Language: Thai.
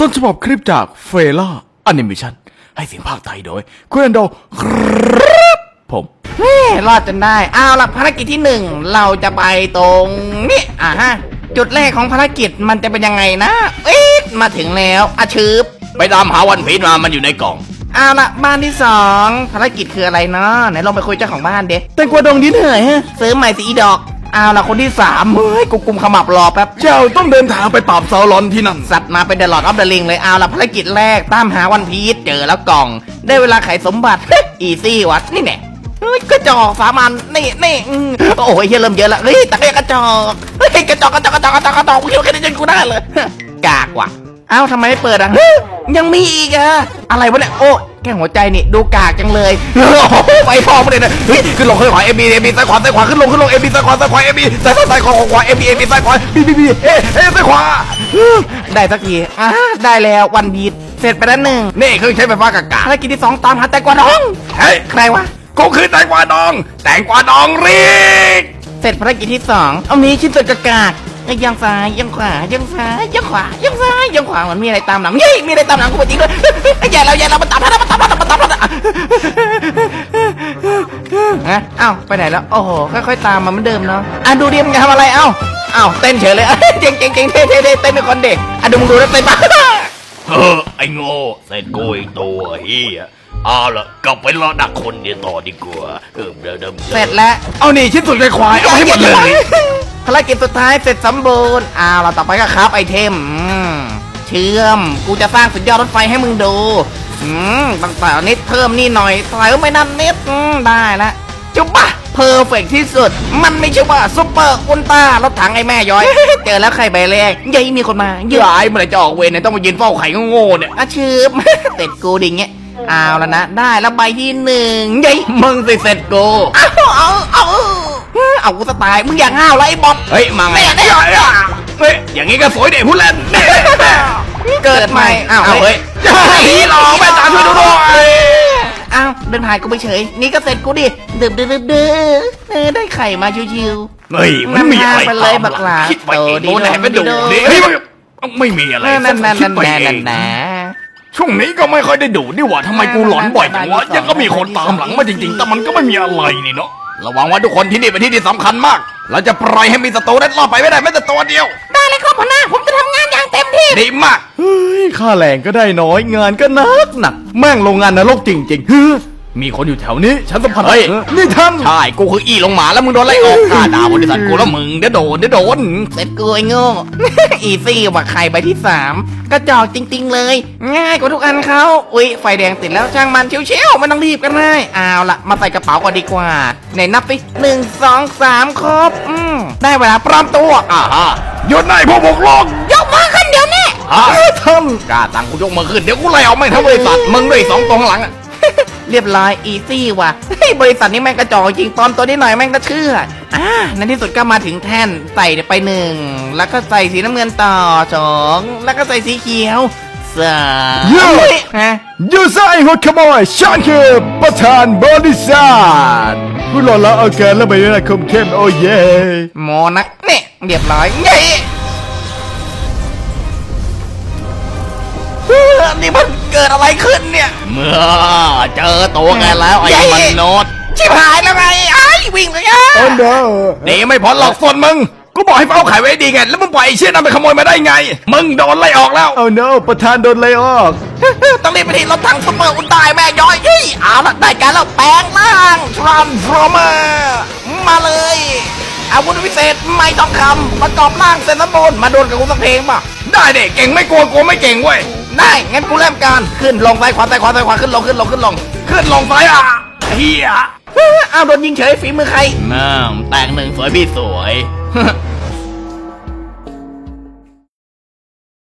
ต้นฉบับคลิปจากเฟล่าแอนิเมชันให้เสียงภาคไทยโดยคุณอันโดครับผมเฮ้รอดจนได้เอาละภารกิจที่หนึ่งเราจะไปตรงนี้อ่าฮะ จุดแรกของภารกิจมันจะเป็นยังไงนะเอ๊ะมาถึงแล้วอาชืบไปตามหาวันพีชมามันอยู่ในกล่องเอาละบ้านที่สองภารกิจคืออะไรเนาะไหนลองไปคุยเจ้าของบ้านเด็แตงกวาดงดินเหนื่อยฮะซื้อใหม่สีอีดอก เอาละคนที่สามเฮ้ยกูกุมขมับรอแป๊บ เจ้าต้องเดินทางไปปราบซาวรอนที่นั่น สัตว์มาเป็นเดอะลอดออฟเดอะลิงเลยเอาละภารกิจแรกตามหาวันพีชเจอแล้วกล่อง ได้เวลาไขสมบัติ อีซี่วัดนี่แน่เฮ้ยกระจอกสามันนี่นี่อืมโอ้ยเฮียเริ่มเยอะแล้วเฮ้ยแต่ก็ยังกระจอกเฮ้ยกระจอกกระจอกกระจอกกระจอกกระจอกกูคิดว่าแค่นี้จะกูได้เลย กากว่ะเอ้าทำไมไม่เปิดอะเฮ้ยยังมีอีกอะอะไรวะเนี่ยโอ้แค่หัวใจนี่ดูกากจังเลยโอ้โหไฟพอมาเลยนะเฮ้ยขึ้นลงขึ้นขวาเอ็มบีเอ็มบีซ้ายขวาซ้ายขวาขึ้นลงขึ้นลงเอ็มบีซ้ายขวาซ้ายขวาเอ็มบีซ้ายซ้ายซ้ายขวาขวาขวาเอ็มบีเอ็มบีซ้ายขวาบีบีบีเอ๊ะเอ๊ะซ้ายขวาได้สักทีอ่าได้แล้ววันบีทเสร็จไปแล้วหนึ่งนี่เครื่องใช้ไฟฟ้ากากาภารกิจที่สองตามหาแตงกวาดองเฮ้ยใครวะกูคือแตงกวาดอง แตงกวาดองรีกเสร็จภารกิจที่สองเอามีชิ้นส่วนกากาศเอ้ ยยังซ้ายยังขวายังซ้ายยังขวายังซ้ายยังขวามันมีอะไรตามหลังเฮ้ยมีอะไรตามหลังกูจริงด้วยเฮ้ยใหญ่แล้วใหญ่แล้วมันตามแล้วมันตามแล้วมันตามแล้วฮะเอ้าไปไหนแล้วโอ้โหค่อยๆตามมาเหมือนเดิมเนาะอะดูดิมึงจะทำอะไรเอ้าเอ้าเต้นเฉยเลยเจ๋งเจ๋งเจ๋งเท่เท่เท่เต้นเป็นคนเด็กอะดูมึงดูแล้วเต้นปะเออไอ้โง่เสร็จกูอีกตัวเฮียเอาละกลับไปรอดักคนเดียวต่อดีกว่าเออเดิมเดิมเสร็จแล้วเอานี่ชิ้นส่วนไก่ควายเอาให้หมดเลย ภารกิจสุดท้ายเสร็จสมบูรณ์อ้าวเราต่อไปก็ครับไอเทมเชื่อม กูจะสร้างสุดยอดรถไฟให้มึงดูอืมตั้งแต่นิดเพิ่มนี่หน่อยใส่ไม่นั่นนิดอืมได้ละจุบปะเพอร์เฟกที่สุด มันไม่ใช่ว่าซุปเปอร์อุลตร้ารถถังไอ้แม่ย้อย เจอแล้วใครใบแรกยัยมีคนมาเยอะยายเมื่อไรจะออกเวรเนี่ยต้องมายืนเฝ้าไข่โง่เนี่ยอาชืบเต็ดกูดิ่งเงี้ยเอาแล้วนะ ได้แล้วใบที่หนึ่งยัยมึงสิเสร็จกูอาเอาเอา เอากูสไตล์มึงอย่างห้าวไรบอลเฮ้ย มาไงเนี่ยเนี่ยเฮ้ยอย่างงี้ก็สวยเด็ผู้เล่นนี่เกิดใหม่อ้าวเอาเฮ้ยผีหลอกแม่ตาช่วยดูด้วยอ้าวเดินผ่านกูไปเฉย นี่ก็เสร็จกูดิเดือบเดือบเดือบเดือบเออได้ไข่มาชิวเฮ้ยมันมีอะไรนำทางไปเลยบักหลาคิดไปเองโตดีโน่นแหละไปดูโดดิดีเฮ้ยไม่มีอะไรๆนั่นนั่นคินั่ดนไปนั่นเอนั่งนนะช่วงนี้ก็ไม่ค่อยได้ดูนี่หว่าทำไมกูหลอนบ่อยจังวะยังก็มีคนตามหลังมาจริงๆ แต่มันก็ไม่มีอะไรนี่เนาะ ระวังไว่าทุกคนที่นี่เป็นที่ที่สำคัญมาก เราจะปล่อยให้มีศัตรูเล็ดลอดไปไม่ได้แม้แต่ตัวเดียว ได้เลยครับหัวหน้า ผมจะทำงานอย่างเต็มที่ดีมาก เฮ้ยค่าแรงก็ได้น้อยงานก็หนักหนักแม่งโรงงานนรกจริงๆเฮ้ย มีคนอยู่แถวนี้ ฉันสัมผัสเฮ้ยออนี่ท่านใช่ กูคืออีลงหมาแล้วมึงโดนไล่ออกฆ่าด่าบริษัทกูแล้วมึงเดี๋ยวโดนเดี๋ยวโดน เสร็จกูไอ้โง่ อีซี่ว่าไข่ใบที่สามกระจอกจริง ๆ เลย ง่ายกว่าทุกอันเขาอุ้ยไฟแดงติดแล้วช่างมันเชียวๆไม่ต้องรีบกันเลยเอาละมาใส่กระเป๋าก่อนดีกว่าไหนนับไปหนึ่งสองสามครบอืมได้เวลาปลอมตัวอ่าฮะหยุดนายพวกบกลงยกมือขึ้นเดี๋ยวนี้ฮะเอ้ยท่านกล้าตังกูยกมือขึ้นเดี๋ยวกูไล่ออกไม่ทั้งบริษัทมึงด้วยสองตัวข้างหลังอะ เรียบร้อยอีซี่ว่ะเฮ้ยบริษัทนี้แม่งกระจอกจริงปลอมตัวนิดหน่อยแม่งก็เชื่ออ่าในที่สุดก็มาถึงแท่นใส่ไปหนึ่งแล้วก็ใส่สีน้ำเงินต่อสองแล้วก็ใส่สีเขียวสามเย้เฮ้ยฮะยูซ่าไอ้หัวขโมยฉันคือประธานบริษัทผู้หล่อละเอาเกินแล้วไปนะคมเข้มโอ้เย่โมนะเนี่ยเรียบร้อยเย้เฮ้ยนี่มัน เกิดอะไรขึ้นเนี่ย เมื่อเจอตัวแกแล้วไอ้ใหญ่มันโนดชิบหายแล้วไงไอ้ายวิ่งเลยอะโอ้ no หนีไม่พ้นหรอกส่วนมึง กูบอกให้เฝ้าขายไว้ดีไง แล้วมึงปล่อยไอ้เชี่ยนั่นไปขโมยมาได้ไง มึงโดนไล่ออกแล้วโอ้ no ประธานโดนไล่ออกต้องรีบไปที่รถถังซุปเปอร์อุลตร้าแม่ย้อยเฮ้ยเอาละได้การแล้วแปลงร่าง Transformer มาเลย อาวุธพิเศษไม่ต้องคำประกอบร่างเซนต์บอลมาโดนกับกูสักเพลงป่ะ ได้เด็กเก่งไม่กลัวกลัวไม่เก่งเว้ย ได้งั้นกูเริ่มการขึ้นลงซ้ายขวาซ้ายขวาซ้ายขวาขึ้นลงขึ้นลงขึ้นลง ขึ้นลงซ้ายอะเฮียอ้าวโดนยิงเฉยฝีมือใครแม่งแต่งหนึ่งสวยพี่สวย